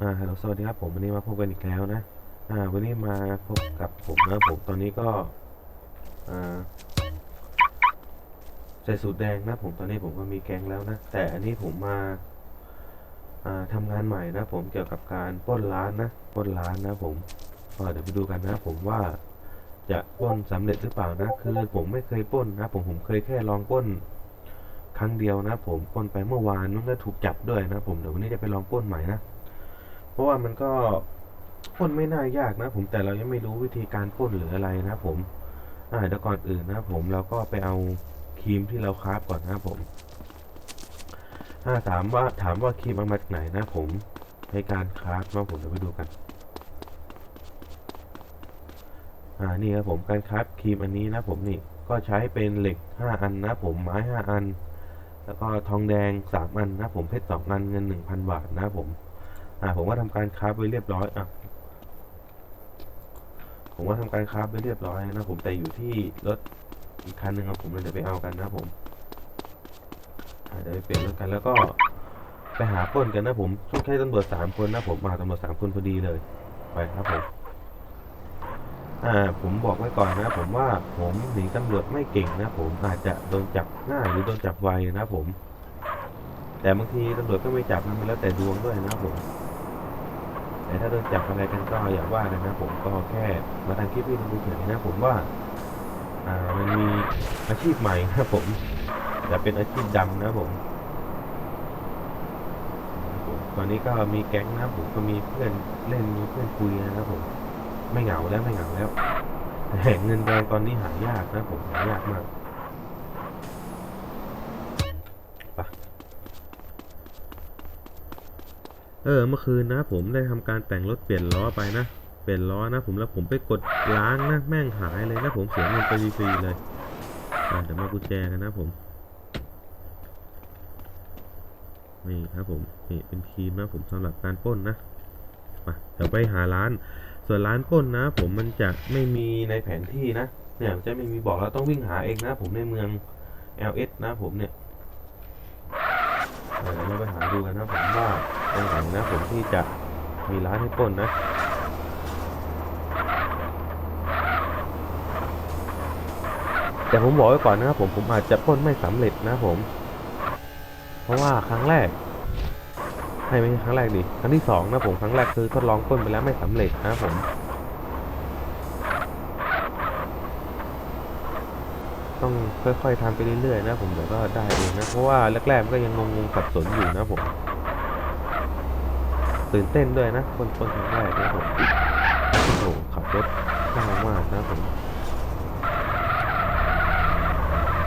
อ่าฮัลโหลสวัสดีครับผมวันนี้มาพบกันอีกแล้วนะ อ่า วันนี้มาพบกับผมนะผมตอนนี้ก็อ่าใส่สูตรแดงนะผมตอนนี้ผมก็มีแกงแล้วนะ แต่อันนี้ผมมาอ่าทำงานใหม่นะ ผมเกี่ยวกับการปล้นร้านนะปล้นร้านนะ ผมเดี๋ยวไปดูกันนะ ผมว่าจะปล้นสำเร็จหรือเปล่านะคือผมไม่เคยปล้นนะ ผมผมเคยแค่ลองปล้นครั้งเดียวนะ ผมปล้นไปเมื่อวานนู้นแล้วถูกจับด้วยนะ ผมเดี๋ยววันนี้จะไปลองปล้นใหม่นะ ราะว่ามันก็ปล้นไม่น่ายากนะผมแต่เรายังไม่รู้วิธีการปล้นหรืออะไรนะผม อ่าเดี๋ยวก่อนอื่นนะผมเราก็ไปเอาครีมที่เราคราฟก่อนนะผมอ่าถามว่าถามว่าครีมเอามาจากไหนนะผมในการคราฟนะผมเดี๋ยวไปดูกัน อ่านี่ครับผมการคราฟครีมอันนี้นะผมนี่ก็ใช้เป็นเหล็ก 5 อันนะผมไม้ 5 อัน แล้วก็ทองแดง 3 อันนะผมเพชร2อันเงิน 1,000 บาทนะผม อ่าผมว่าทำการคราฟไว้เรียบร้อยอะผมว่าทำการคราฟไว้เรียบร้อยนะผมแต่อยู่ที่รถอีกคันหนึ่งครับผมเดี๋ยวไปเอากันนะผมเดี๋ยวไปเปลี่ยนรถกันแล้วก็ไปหาป้นกันนะผมต้องใช้ตำรวจสามคนนะผมมาตำรวจสามคนพอดีเลย ไปครับผมอ่าผมบอกไว้ก่อนนะ ผมว่าผมหนีตำรวจไม่เก่งนะผมอาจจะโดนจับง่ายหรือโดนจับไวนะผม แต่บางทีตำรวจก็ไม่จับนะมันแล้วแต่ดวงด้วยนะผม แต่ถ้าโดนจับอะไรกันก็อย่าว่ากันนะผมก็แค่มาทำคลิปให้ดูเฉยๆนะผมว่าอ่ามันมีอาชีพใหม่นะผมแต่เป็นอาชีพดำนะผมตอนนี้ก็มีแก๊งนะผมก็มีเพื่อนเล่นมีเพื่อนคุยนะครับผม ไม่เหงาแล้วไม่เหงาแล้วแต่เงินแดงตอนนี้หายากนะผมหายากมากไป เออเมื่อคืนนะผมได้ทำการแต่งรถเปลี่ยนล้อไปนะ เปลี่ยนล้อนะ ผมแล้วผมไปกดล้างนะแม่งหายเลยนะผมเสียเงินไปฟรีๆเลยเดี๋ยวมากุญแจกันนะผมนี่ครับผมนี่เป็นครีมนะผมสำหรับการป้นนะไปเดี๋ยวไปหาร้าน ส่วนร้านป้นนะ ผมมันจะไม่มีในแผนที่นะเนี่ยจะไม่มีบอกเราต้องวิ่งหาเองนะ ผมในเมือง LS นะผมเนี่ย เดี๋ยวเราไปหาดูกันนะผมว่าตรงไหนนะผมที่จะมีร้านให้ปล้นนะแต่ผมบอกไว้ก่อนนะครับผมผมอาจจะปล้นไม่สำเร็จนะผม เพราะว่าครั้งแรกให้ไม่ใช่ครั้งแรกดิครั้งที่สองนะผมครั้งแรกคือทดลองปล้นไปแล้วไม่สำเร็จนะผม ต้องค่อยๆทำไปเรื่อยๆนะผมเดี๋ยวก็ได้เองนะเพราะว่าแรกๆมันก็ยังงงๆสับสนอยู่นะผมตื่นเต้นด้วยนะ คนคนครั้งแรกนะผมโอ้โหขับรถน่ามากนะผม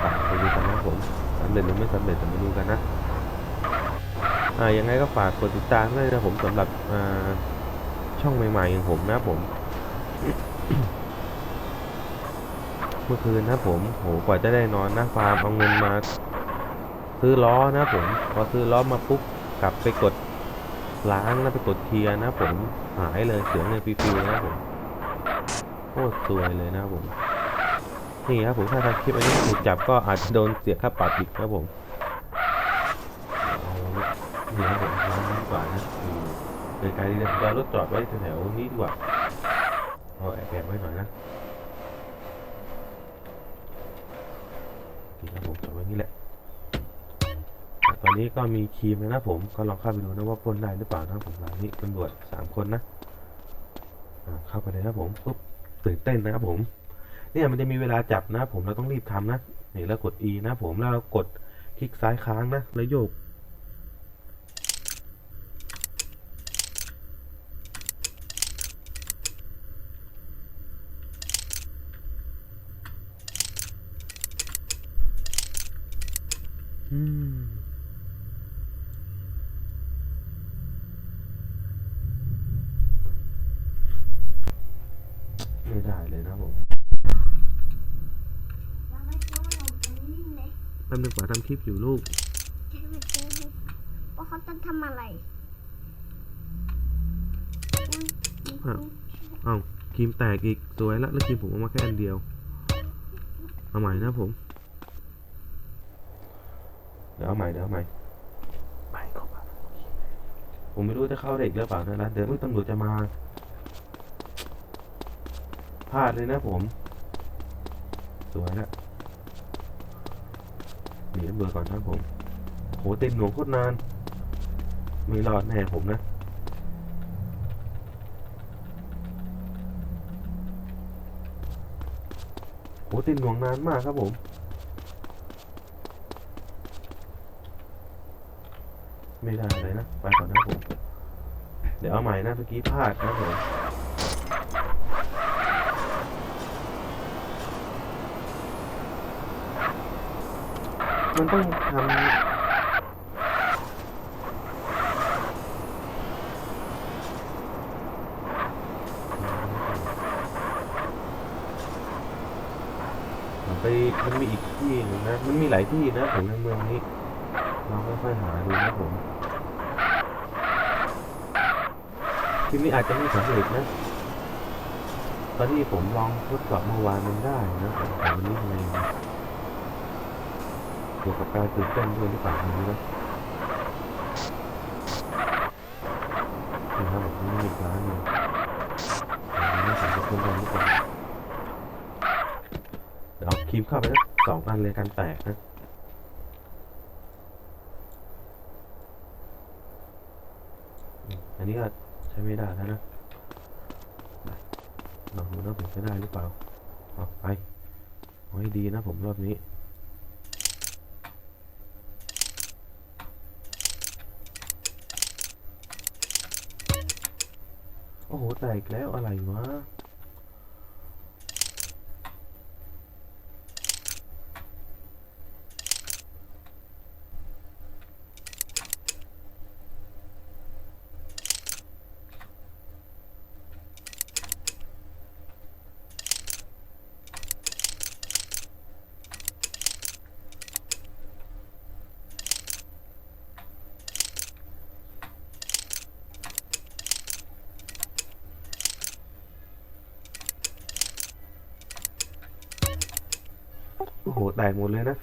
ไปไปดูกันนะผมสำเร็จหรือไม่สำเร็จจะมาดูกันนะอ่ายังไงก็ฝากกดติดตามด้วยนะผมสำหรับอ่าช่องใหม่ๆของผมนะผม มื่อคืนนะผมโหกว่าจะได้นอนนะฟาร์มเอาเงินมาซื้อล้อนะผม พอซื้อล้อมาปุ๊บกลับไปกดล้างนะไปกดเคลียร์นะผมหายเลยเสียเงินฟรีๆนะผมโคตรซวยเลยนะผมนี่ครับผมถ้าทำคลิปอันนี้ถูกจับก็อาจจะโดนเสียค่าปรับอีกครับผมนี่ครับผมร้านนี้กว่านะอยู่ไกลๆเลยเรารถจอดไว้แถวนี้ดีกว่าเอาแอบแอบไว้หน่อยนะ นี่ครับผมจอดไว้นี่แหละตอนนี้ก็มีครีมแล้วนะผมก็ลองเข้าไปดูนะว่าพ่นได้หรือเปล่านะผมร้านนี้ตำรวจสามคนนะเข้าไปเลยครับผมปุ๊บตื่นเต้นนะครับผมเนี่ยมันจะมีเวลาจับนะผมเราต้องรีบทำนะนี่แล้วกด E นะผมแล้วเรากดคลิกซ้ายค้างนะแล้วโยก ไม่ได้เลยนะผมเราไม่รู้ว่าเราเป็นนี่เลยแป๊บนึงกว่าทำคลิปอยู่ลูกใช่ไหมเจ๊ว่าเขาจะทำอะไรอุ๊ยมีอะคนเอ้าครีมแตกอีกสวยละแล้วครีมผมเอามาแค่อันเดียว เอาใหม่นะผมเดี๋ยวเอาใหม่เดี๋ยวเอาใหม่ไปเข้ามาผมไม่รู้จะเข้าได้อีกหรือเปล่านะร้านเดิมอุ๊ยตำรวจจะมาพลาดเลยนะผมสวยละหนีตำรวจก่อนนะผมโหเติดหน่วงโคตรนานไม่รอดแน่ผมนะโหเติดหน่วงนานมากครับผม ไม่ได้เลยนะ ไปก่อนนะผม เดี๋ยวเอาใหม่นะเมื่อกี้พลาดนะผมมันต้องทำมันไปมันมีอีกที่หนึงนะ มันมีหลายที่นะผมในเมืองนี้ เราค่อยๆหาดูนะผมทีนี้อาจจะไม่สำเร็จนะตอนที่ผมลองทดสอบเมื่อวานมันได้นะแต่วันนี้ทำไมเกี่ยวกับการตื่นเต้นด้วยหรือเปล่าไม่รู้นะนี่ครับผมนี่อีกร้านหนึ่งไม่สามารถคนได้หรือเปล่าเดี๋ยวเอาครีมเข้าไปนะสองอันเลยกันแตกนะ อันนี้ก็ใช้ไม่ได้ แล้วนะลองดูนะผมจะได้หรือเปล่าเอาไปไว้ดีนะผมรอบนี้โอ้โหแตกแล้วอะไรวะ หแตกหมดเลยนะ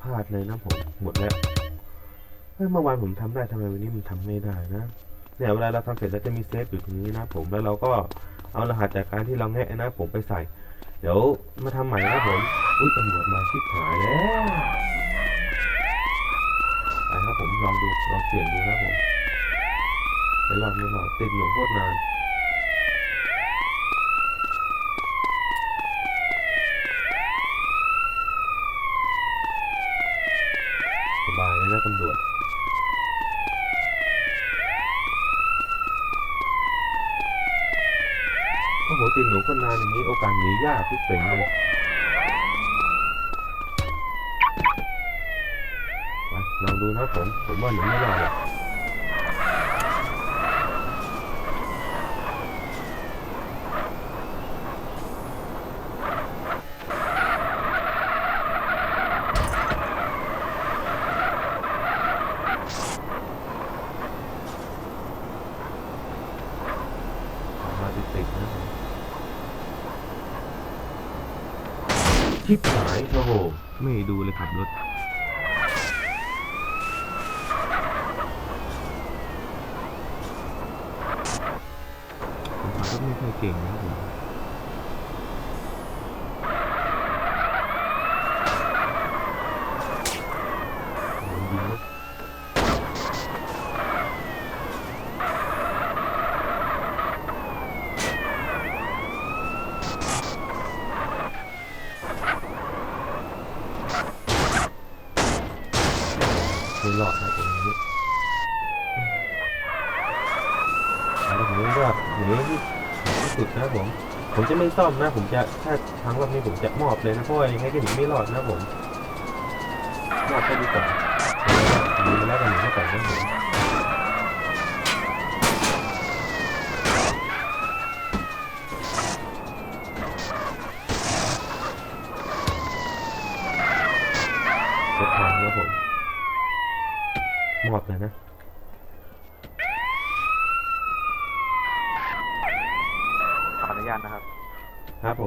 พลาดเลยนะผมหมดแล้วเฮ้ยเมื่อวานผมทำได้ทำไมวันนี้มันทำไม่ได้นะเนี่ยเวลาเราทำเสร็จแล้วจะมีเซฟอยู่ตรงนี้นะผมแล้วเราก็เอารหัสจากการที่เราแงะนะผมไปใส่ เดี๋ยวมาทำใหม่นะผมอุ้ยตำรวจมาชิบหายแล้วไปครับผมลองดูลองเปลี่ยนดูนะผมไม่รอดไม่รอดติดหนูโคตรนาน สบายเลยนะตำรวจ โอ้โหติดห นานอย่างนี้โอกาสหนียากที่เป่งเลยลองดูนะผมผมว่าหนีไม่รอดหรอกมาติดติดๆนะผม ชิบหายโอ้โหไม่ดูเลยขับรถผมขับรถไม่ค่อยเก่งนะผมโดนยิงนะไม่รอดนะตรงนี้แล้วผมก็หนีที่สุดนะ ผม ผมจะไม่ซ่อมนะ ผมจะถ้าครั้งรอบนี้ผมจะมอบเลยนะเพราะว่ายังไงก็หนีไม่รอดนะผมมอบให้ดีกว่าหนีแล้วกันหนีไม่ไปนะผมรถพังแล้วผมมอบเลยนะ ข